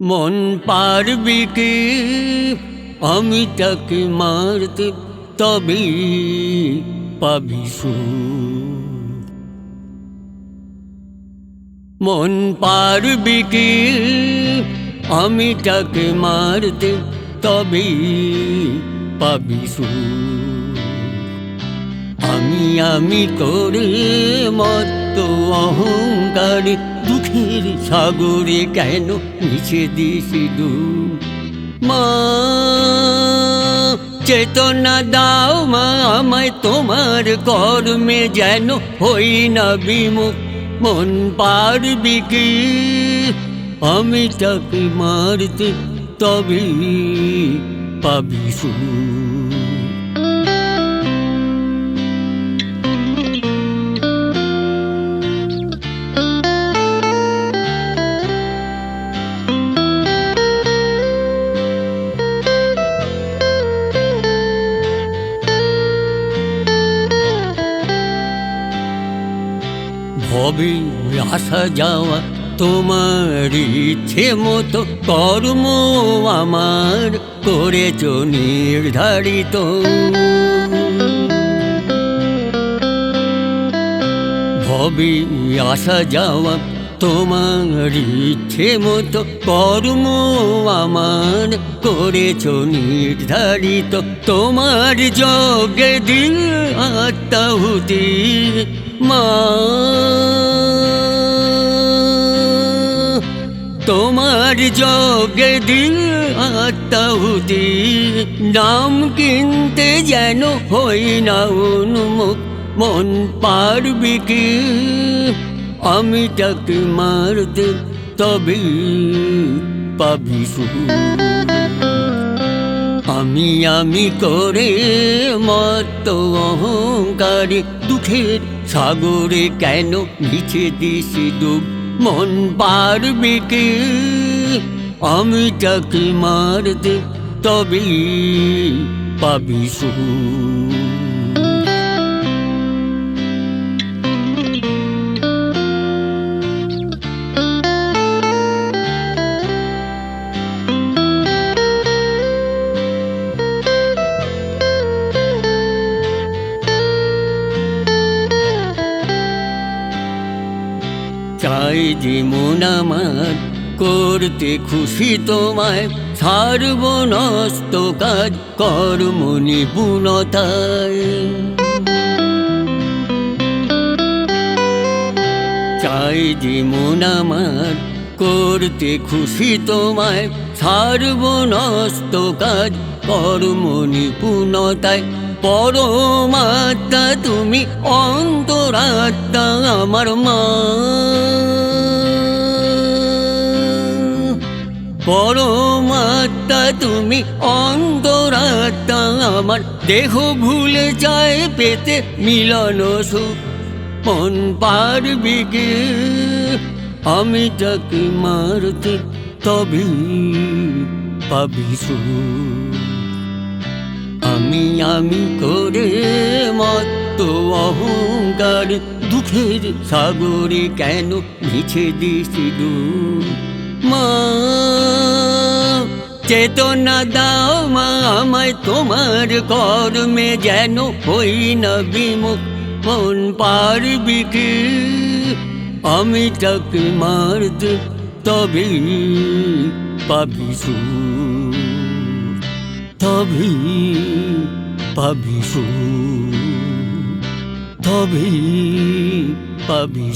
মন পারবি কি আমি তাকে মারতে তবে পাবি। মন পারবি কি আমি তাকে মারতে তবে পাবি। আমি আমি করে মত অহংকারে দুঃখের সাগরে কেন মিছে দিছি দু? মা, চেতনা দাও মা, আমায় তোমার কর্মে যেন হই না বিমুখ। মন পারবি কি? আমি তাকে মারতে তবে পাবি সুখ। ভবে আসা যাওয়া। তোমার ইচ্ছে মতো কর্ম আমার করেছ নির্ধারিত। ভবে আসা যাওয়া। তোমার ইচ্ছে মতো কর্ম আমার করেছ নির্ধারিত। তোমার যোগে দিন আত্মাহুতি। মা, তোমার যোগে দিন আত্মাহুতি, নাম কিনতে যেন হই না উন্মুখ, মন পারবি কি আমি তাকে মারতে তবে পাবি। আমি আমি করে মত অহংকারে, দুঃখের সাগরে কেন নিচে দিছি ডুব মন পারবে কে আমি তাকে মারতে তবে পাবি সুখ। চাই মন আমার করতে খুশি তোমায় ছাড়ব কাজ কর্ম নিপুণতায়। চাই মন আমার করতে খুশি তোমায় ছাড়ব কাজ কর্ম নিপুণতায়। পরমাত্মা তুমি অন্তরাত্মা আমার মা। তুমি অন্তরাত্মা, আমার দেহ ভুলে যায় পেতে মিলন সুখ মন পারবি গে আমি তাকে মারতে তবে পাবি। আমি আমি করে মত অহংকার, দুঃখের সাগরে কেন মিছে দিছি ডুব? মা চেতনা দাও মা আমায়, তোমার কর্মে যেন হই না বিমুখ, মন পারবি কি আমি তাকে মারতে তবে পাবি। তবে পাবি তবে পাবি।